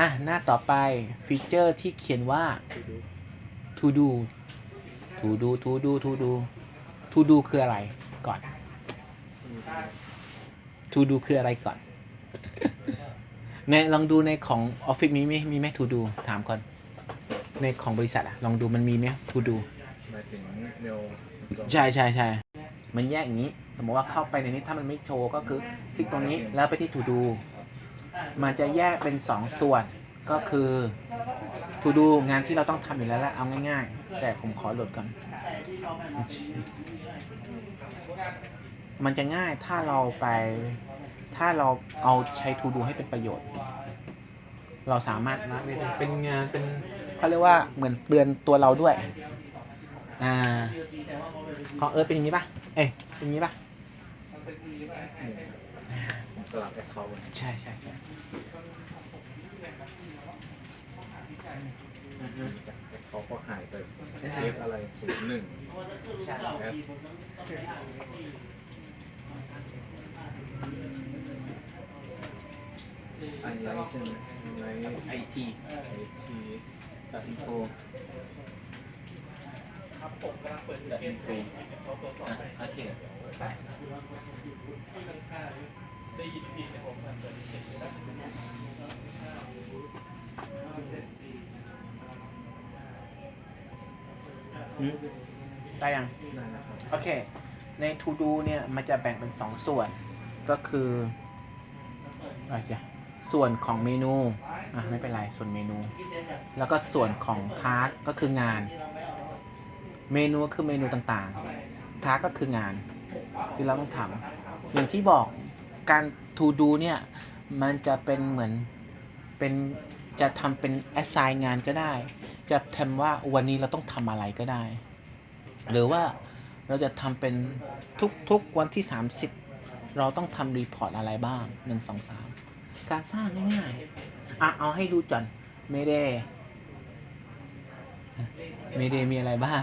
อะ หน้าต่อไปฟีเจอร์ที่เขียนว่า to do to do to do to do to do คืออะไรก่อน to do คืออะไรก่อนในลองดูในของออฟฟิศมีไหมมีไหม to do ถามก่อน ในของบริษัทอะลองดูมันมีไหม to do หมายถึงเมลใช่ใช่ใช่มันแยกอย่างนี้ สมมติว่าเข้าไปในนี้ถ้ามันไม่โชว์ก็คือคลิกตรงนี้แล้วไปที่ to do มันจะแยกเป็นสองส่วนก็คือ to do งานที่เราต้องทำอยู่แล้วแหละเอาง่าย ๆ แต่ผมขอหลดก่อน มันจะง่ายถ้าเราไป ถ้าเราเอาใช้ to do ให้เป็นประโยชน์ เราสามารถนะเป็นงานเป็นเขาเรียกว่าเหมือนเตือนตัวเราด้วย อ่าของเอิร์ธเป็นอย่างนี้ป่ะ เอ้เป็นอย่างนี้ป่ะ สลับแอคเคาท์ใช่ใช่ใช่แอคเคาท์ก็หายไปเทปอะไรศูนย์หนึ่งแอปไอไลท์ใช่ไหมไลท์ไอทีไอทีดัตอินโฟดัดอินฟรีโอเคอืม ได้ยังได้นะครับโอเค ใน To Do เนี่ย มันจะแบ่งเป็นสองส่วน ก็คืออะไรจ้ะส่วนของเมนู อะ ไม่เป็นไร ส่วนเมนู แล้วก็ส่วนของทาร์กก็คืองาน เมนูก็คือเมนูต่างๆทาร์กก็คืองาน ที่เราต้องทำอย่างที่บอก การ To Do เนี่ย มันจะเป็นเหมือนเป็นจะทำเป็น assign งานก็ได้ จะทำว่าวันนี้เราต้องทำอะไรก็ได้ หรือว่าเราจะทำเป็นทุกๆวันที่ 30 เราต้องทำรีพอร์ตอะไรบ้าง 1 2 3 การสร้างง่ายๆอะเอาให้ดูจอนไม่ได้ไม่ได้มีอะไรบ้าง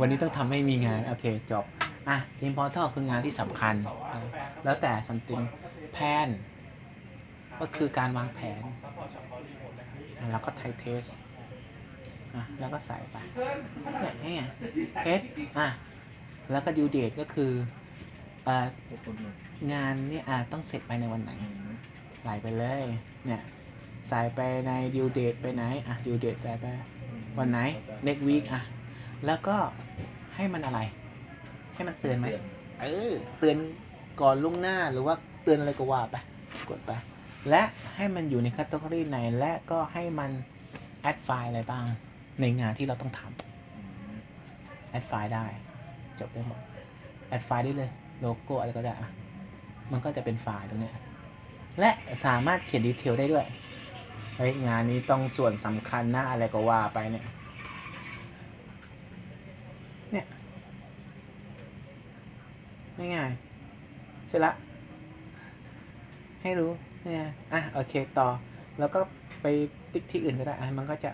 วันนี้ต้องทำให้มีงาน โอเค จบ อะ important คืองานที่สำคัญ แล้วแต่ something plan ก็คือการวางแผน แล้วก็ไทเทสอะแล้วก็ใส่ไปเนี่ยนี่เพชรอะแล้วก็ดิวเดทก็คืออ่อพวกคนหนึ่งานเนี่ยอะต้องเสร็จภายในวันไหนไหลไปเลยเนี่ยใส่ไปในดิวเดทไปไหนอะดิวเดทใส่ไปวันไหน next week อะแล้วก็ให้มันอะไร ให้มันเตือนไหมเออเตือนก่อนล่วงหน้าหรือว่าเตือนอะไรก็ว่าไปกดไป และให้มันอยู่ในคัต e กรีไหนและก็ให้มันแอดไฟล์อะไรบ้างในงานที่เราต้องทำแอดไฟล์ได้ จบได้หมดแอดไฟล์ได้เลย โลโก้อะไรก็ได้อะมันก็จะเป็นไฟล์ตรงเนี้ยและสามารถเขียนดีเทลได้ด้วยเฮ้ยงานนี้ต้องส่วนสำคัญนะอะไรก็ว่าไปเนี่ยเนี่ย ง่ายๆเสร็จละ ให้รู้เนี่ยอะโอเคต่อ แล้วก็ไปติ๊กที่อื่นก็ได้อะมันก็จะ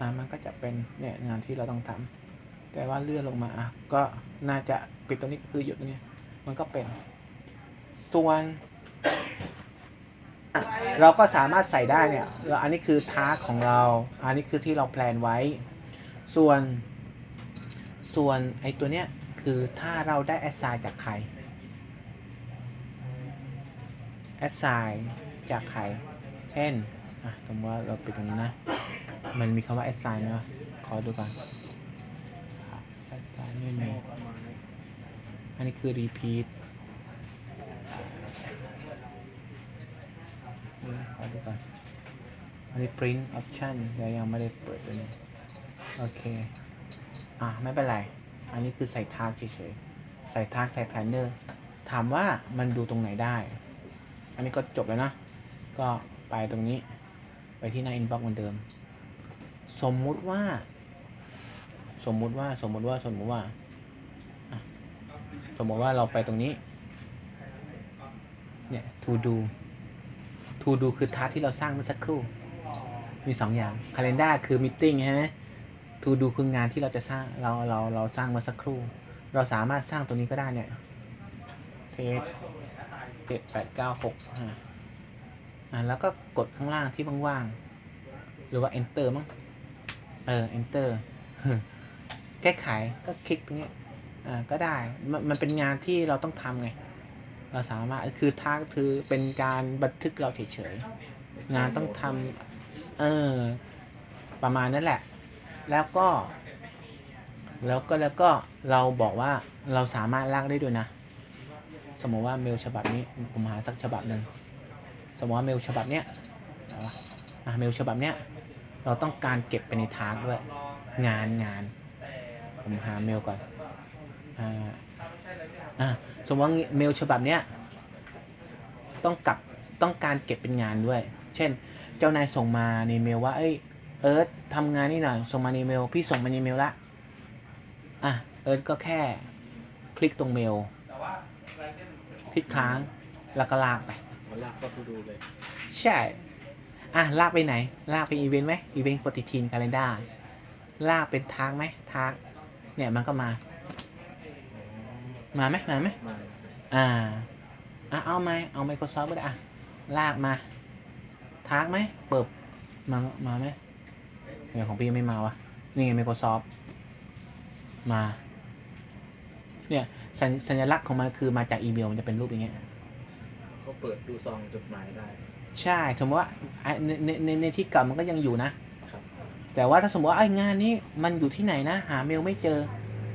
อะมันก็จะเป็นเนี่ยงานที่เราต้องทำแต่ว่าเลื่อนลงมาอะก็น่าจะปิดตรงนี้ก็คือหยุดตรงนี้มันก็เป็น ส่วนเราก็สามารถใส่ได้เนี่ยแล้วอันนี้คือทาร์กของเรา อันนี้คือที่เราแพลนไว้ ส่วน ส่วนไอ้ตัวเนี้ย คือถ้าเราได้ assign จากใคร assign จากใคร เช่นอะสมมติว่าเราปิดตรงนี้นะ มันมีคำว่า assign ไหมวะขอดูก่อน assign ไม่มี อันนี้คือ repeat นี่ขอดูก่อน อันนี้ print option เดี๋ยวยังไม่ได้เปิดตัวนี้ โอเค อะ ไม่เป็นไร อันนี้คือใส่ทาร์กเฉยๆ ใส่ทาร์กใส่แพลนเนอร์ ถามว่ามันดูตรงไหนได้ อันนี้ก็จบแล้วนะ ก็ไปตรงนี้ ไปที่หน้า inbox เหมือนเดิม สมมุติว่า สมมุติว่า สมมุติว่า สมมุติว่า สมมติว่าเราไปตรงนี้ เนี่ย to do to do คือทัสที่เราสร้างเมื่อสักครู่ มีสองอย่าง calendar คือ meeting ใช่ไหม to do คืองานที่เราจะสร้างเราเราเราสร้างเมื่อสักครู่ เราสามารถสร้างตัวนี้ก็ได้เนี่ยเทสเจ็ดแปดเก้าหกอ่าอ่าแล้วก็กดข้างล่างที่ว่างๆหรือว่า enter มั้งเออ enter แก้ไขก็คลิกตรงนี้อ่าก็ได้มันมันเป็นงานที่เราต้องทำไง เราสามารถคือทากคือเป็นการบันทึกเราเฉยๆงานต้องทำเออประมาณนั้นแหละ แล้วก็ แล้วก็แล้วก็เราบอกว่าเราสามารถลากได้ด้วยนะ สมมติว่าเมลฉบับนี้ผมหาสักฉบับหนึ่งสมมติว่าเมลฉบับเนี้ยเอาวะอะเมลฉบับเนี้ยเราต้องการเก็บไปในทาร์กด้วย งานงาน ผมหาเมลก่อนอ่าอะสมมติว่าเมลฉบับเนี้ยต้องกลับต้องการเก็บเป็นงานด้วย เช่น เจ้านายส่งมาในเมลว่า เอ้ย เอิร์ธทำงานนี่หน่อยส่งมาในเมล พี่ส่งมาในเมลละ อะ เอิร์ธก็แค่คลิกตรงเมล คลิกค้าง แล้วก็ลากไป มันลากก็ทูดูเลย ใช่ อะ ลากไปไหน ลากไปอีเวนต์ไหมอีเวนต์ปฏิทินคาล endar ลากเป็นทางไหมทาง เนี่ยมันก็มา มาไหมมาไหมมาอ่า อะ เอาไหมเอา Microsoft ก็ได้อะ ลากมาทากไหมเปิบมามาไหม เนี่ยของพี่ยังไม่มาวะ นี่ไง Microsoft มา เนี่ยสัญสัญลักษณ์ของมันคือมาจากอีเมลมันจะเป็นรูปอย่างเงี้ยก็เปิดดูซองจดหมายได้ ใช่ สมมติว่าไอ้ในในในในที่เก่ามันก็ยังอยู่นะครับแต่ว่าถ้าสมมติว่าไอ้งานนี้มันอยู่ที่ไหนนะ หาเมลไม่เจอ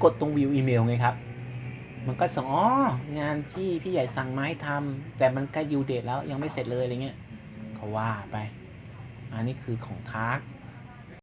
กดตรงวิวอีเมลไงครับ มันก็ส่งอ๋องานที่พี่ใหญ่สั่งมาให้ทำแต่มันใกล้ยูเดทแล้วยังไม่เสร็จเลยอะไรเงี้ยเขาว่าไป อันนี้คือของทาร์ก